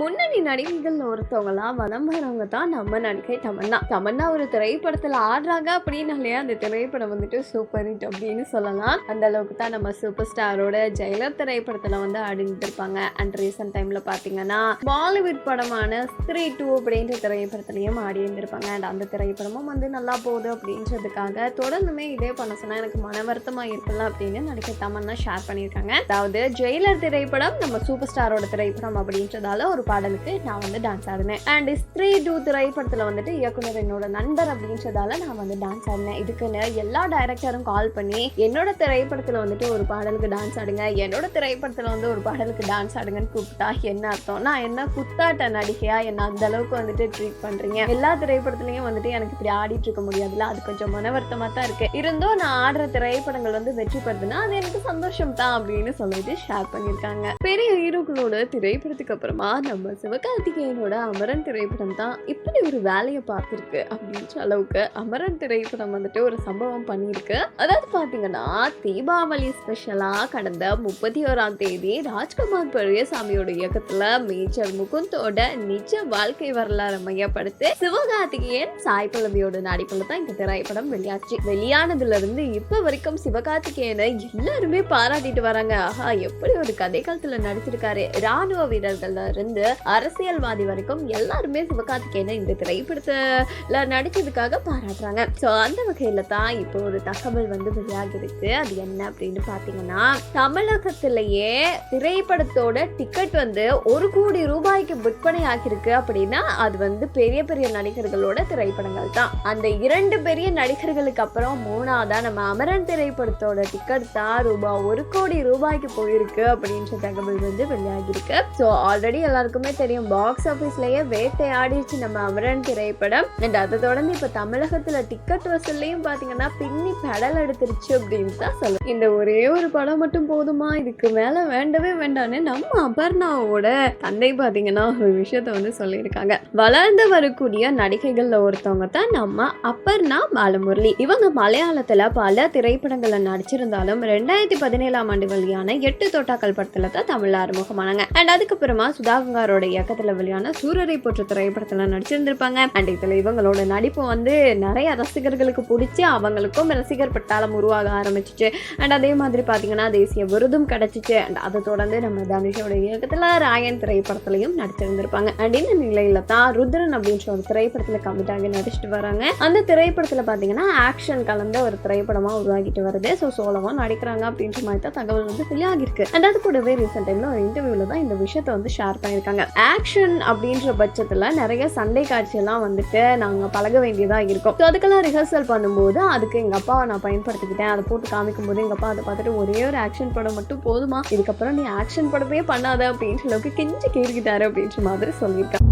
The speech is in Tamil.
முன்னணி நடிகைகள் ஒருத்தவங்களா வலம் வரவங்க தான் நம்ம நடிகை தமன்னா. தமன்னா ஒரு திரைப்படத்துல ஆடுறாங்க அப்படின்னாலே அந்த திரைப்படம் வந்துட்டு சூப்பர் ஹிட் அப்படின்னு சொல்லலாம். அந்த அளவுக்கு தான் நம்ம சூப்பர் ஸ்டாரோட ஜெயலர் திரைப்படத்துல வந்து ஆடிட்டு இருப்பாங்க. அண்ட் ரீசெண்ட் டைம்ல பாத்தீங்கன்னா பாலிவுட் படமான ஸ்திரீ டூ அப்படின்ற திரைப்படத்துலையும் ஆடி இருந்திருப்பாங்க. அண்ட் அந்த திரைப்படமும் வந்து நல்லா போகுது அப்படின்றதுக்காக தொடர்ந்துமே இதே பண்ண சொன்னா எனக்கு மன வருத்தமா இருக்குல்ல அப்படின்னு நடிகை தமன்னா ஷேர் பண்ணியிருக்காங்க. அதாவது ஜெயிலர் திரைப்படம் நம்ம சூப்பர் ஸ்டாரோட திரைப்படம் அப்படின்றதால ஒரு பாடலுக்கு நான் வந்து டான்ஸ் ஆடினேன். அண்ட் ஸ்த்ரீ டூ திரைப்படத்தில் வந்துட்டு இயக்குனர் என்னோட நண்பர் அப்படின்றதால நான் வந்து டான்ஸ் ஆடினேன். இதுக்குன்னு எல்லா டைரக்டரும் கால் பண்ணி என்னோட திரைப்படத்தில் வந்துட்டு ஒரு பாடலுக்கு டான்ஸ் ஆடுங்க. என்னோட திரைப்படத்தில் வந்து ஒரு பாடலுக்கு டான்ஸ் ஆடுங்கன்னு கூப்பிட்டா என்ன அர்த்தம்? நான் என்ன குத்தாட்ட நடிகையா? என்ன அந்த அளவுக்கு வந்துட்டு ட்ரீட் பண்றீங்க? எல்லா திரைப்படத்துலையும் வந்துட்டு எனக்கு இப்படி ஆடிட்டு இருக்க முடியாதுல்ல? அது கொஞ்சம் மன வருத்தமாக தான் இருக்கு. இருந்தும் நான் ஆடுற திரைப்படங்கள் வந்து வெற்றி பெறுதுன்னா அது எனக்கு சந்தோஷம் தான் அப்படின்னு சொல்லிட்டு ஷேர் பண்ணியிருக்காங்க. பெரிய ஹீரோக்களோட திரைப்படத்துக்கு அப்புறமா நம்ம நம்ம சிவகார்த்திகேயனோட அமரன் திரைப்படம் தான் இப்படி ஒரு வேலையை பார்த்துருக்கு அப்படின்ற அளவுக்கு அமரன் திரைப்படம் வந்துட்டு ஒரு சம்பவம் பண்ணியிருக்கு. அதாவது பார்த்தீங்கன்னா தீபாவளி ஸ்பெஷலாக கடந்த முப்பத்தி ஓராம் தேதி ராஜ்குமார் பெரியசாமியோட இயக்கத்தில் மேஜர் முகுந்தோட நிஜ வாழ்க்கை வரலாறு மையப்படுத்தி சிவகார்த்திகேயன் சாய் பல்லவியோட நடிப்பில் தான் இந்த திரைப்படம் வெளியாச்சு. வெளியானதுல இருந்து வரைக்கும் சிவகார்த்திகேயனை எல்லாருமே பாராட்டிட்டு வராங்க. ஆஹா எப்படி ஒரு கதை காலத்தில் நடிச்சிருக்காரு. ராணுவ வீரர்கள்ல இருந்து அரசியல்வாதி வரைக்கும் எல்லாருமே சிவகார்த்திகேயனை இந்த திரைப்படத்துல நடிச்சதுக்காக பாராட்டுறாங்க. ஸோ அந்த வகையில தான் இப்போ ஒரு தகவல் வந்து வெளியாகிருக்கு. அது என்ன அப்படின்னு பாத்தீங்கன்னா தமிழகத்திலேயே திரைப்படத்தோட டிக்கெட் வந்து ஒரு கோடி ரூபாய்க்கு விற்பனை ஆகியிருக்கு அப்படின்னா அது வந்து பெரிய பெரிய நடிகர்களோட திரைப்படங்கள் தான். அந்த இரண்டு பெரிய நடிகர்களுக்கு அப்புறம் மூணாவதா நம்ம அமரன் திரைப்படத்தோட டிக்கெட் தான் ரூபாய் ஒரு கோடி ரூபாய்க்கு போயிருக்கு அப்படின்ற தகவல் வந்து வெளியாகிருக்கு ஸோ ஆல்ரெடி எல்லாருக்கும் தெரியும் பாக்ஸ் ஆஃபீஸ்லயே வேட்டையாடிடுச்சு நம்ம அமரன் திரைப்படம். அண்ட் அதை தொடர்ந்து இப்போ தமிழகத்துல டிக்கெட் வசூல்லையும் பாத்தீங்கன்னா பின்னி பெடல் எடுத்துருச்சு அப்படின்னு தான் சொல்லுவோம் இந்த ஒரே ஒரு படம் மட்டும் போதுமா? இதுக்கு மேல வேண்டவே வேண்டான்னு நம்ம அபர்ணாவோட தந்தை பாத்தீங்கன்னா ஒரு விஷயத்த வந்து சொல்லியிருக்காங்க. வளர்ந்து வரக்கூடிய நடிகைகள்ல ஒருத்தவங்க தான் நம்ம அப்பர்ணா பாலமுரளி. இவங்க மலையாளத்துல பல திரைப்படங்களில் நடிச்சிருந்தாலும் ரெண்டாயிரத்தி பதினேழாம் ஆண்டு வெளியான எட்டு தோட்டாக்கள் படத்துல தான் தமிழ் அறிமுகமானாங்க. அண்ட் அதுக்கப்புறமா அவரோட இயக்கத்தில் வெளியான சூரரை போற்ற திரைப்படத்தில் நடிச்சிருந்திருப்பாங்க. அண்ட் இதில் இவங்களோட நடிப்பு வந்து நிறைய ரசிகர்களுக்கு பிடிச்சி அவங்களுக்கும் ரசிகர் பட்டாளம் உருவாக ஆரம்பிச்சிச்சு. அண்ட் அதே மாதிரி பார்த்தீங்கன்னா தேசிய விருதும் கிடச்சிச்சு. அண்ட் அதை தொடர்ந்து நம்ம தனுஷோட இயக்கத்தில் ராயன் திரைப்படத்திலையும் நடிச்சிருந்திருப்பாங்க. அண்ட் இந்த நிலையில தான் ருத்ரன் அப்படின்ற ஒரு திரைப்படத்தில் கமிட் ஆகி நடிச்சிட்டு வராங்க. அந்த திரைப்படத்தில் பார்த்தீங்கன்னா ஆக்ஷன் கலந்த ஒரு திரைப்படமாக உருவாகிட்டு வருது. ஸோ சோலமாக நடிக்கிறாங்க அப்படின்ற மாதிரி தான் தகவல் வந்து வெளியாகிருக்கு அண்ட் அது கூடவே ரீசெண்ட் டைம்ல ஒரு இன்டர்வியூவில் தான் இந்த விஷயத்தை வந்து ஷேர் பண்ணியிருக்காங்க. ஆக்ஷன் அப்படின்ற பட்சத்தில் நிறைய சண்டை காட்சியெல்லாம் வந்துட்டு நாங்கள் பழக வேண்டியதாக இருக்கும். ஸோ அதுக்கெல்லாம் ரிஹர்சல் பண்ணும்போது அதுக்கு எங்கள் அப்பாவை நான் பயன்படுத்திக்கிட்டேன். அதை போட்டு காமிக்கும் போது எங்கள் அப்பா அதை பார்த்துட்டு ஒரே ஒரு ஆக்ஷன் படம் மட்டும் போதுமா? இதுக்கப்புறம் நீ ஆக்ஷன் படமே பண்ணாத அப்படின்ற அளவுக்கு கெஞ்சி கேட்டுக்கிட்டாரு அப்படின்ற மாதிரி சொல்லியிருக்காங்க.